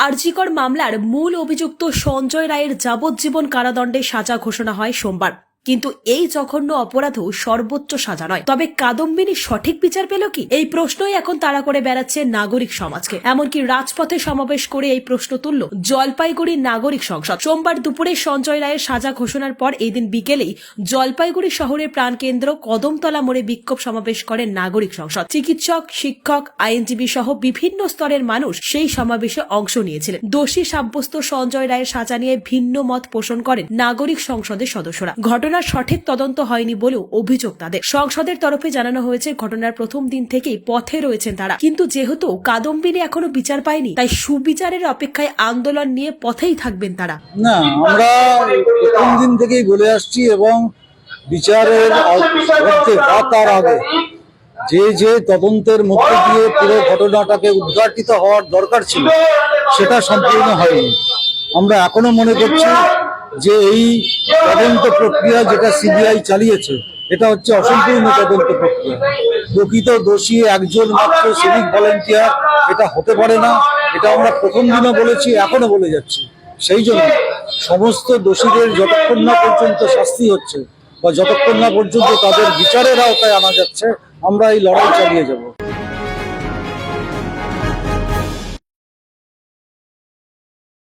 আরজিকর মামলার মূল অভিযুক্ত সঞ্জয় রায়ের যাবজ্জীবন কারাদণ্ডে সাজা ঘোষণা হয় সোমবার। কিন্তু এই জঘন্য অপরাধও সর্বোচ্চ সাজা নয়। তবে কাদম্বিনী সঠিক বিচার পেল কি? এই প্রশ্নই এখন তাড়া করে বেড়াচ্ছে নাগরিক সমাজকে। এমনকি রাজপথে সমাবেশ করে এই প্রশ্ন তুলল জলপাইগুড়ি নাগরিক সংসদ। সোমবার দুপুরে সঞ্জয় রায়ের সাজা ঘোষণার পর এই দিন বিকেলেই জলপাইগুড়ি শহরের প্রাণকেন্দ্র কদমতলা মোড়ে বিক্ষোভ সমাবেশ করেন নাগরিক সংসদ। চিকিৎসক, শিক্ষক, আইনজীবী সহ বিভিন্ন স্তরের মানুষ সেই সমাবেশে অংশ নিয়েছিলেন। দোষী সাব্যস্ত সঞ্জয় রায়ের সাজা নিয়ে ভিন্ন মত পোষণ করেন নাগরিক সংসদের সদস্যরা। ঘটনার সঠিক তদন্ত হয়নি বলেও অভিযোগ তাদের। সংসদের তরফে জানানো হয়েছে, ঘটনার প্রথম দিন থেকেই পথে রয়েছেন তারা। কিন্তু যেহেতু কাদম্বিনী এখনও বিচার পায়নি, তাই সুবিচারের অপেক্ষায় আন্দোলন নিয়ে পথেই থাকবেন তারা। না, আমরা প্রথম দিন থেকেই বলে আসছি এবং বিচারের তার আগে যে যে তদন্তের মধ্যে দিয়ে পুরো ঘটনাটাকে উদ্ঘাটিত হওয়ার দরকার ছিল, সেটা সম্পূর্ণ হয়নি। আমরা এখনও মনে করছি যে এই তদন্ত প্রক্রিয়া যেটা সিবিআই চালিয়েছে, এটা হচ্ছে অসম্পূর্ণ তদন্ত প্রক্রিয়া। প্রকৃত দোষী একজন মাত্র সিভিক ভলেন্টিয়ার এটা হতে পারে না। এটা আমরা প্রথম দিনও বলেছি এখনও বলে যাচ্ছি। সেই জন্য সমস্ত দোষীদের যতক্ষণ না পর্যন্ত শাস্তি হচ্ছে বা যতক্ষণ না পর্যন্ত তাদের বিচারের আওতায় আনা যাচ্ছে, আমরা এই লড়াই চালিয়ে যাব।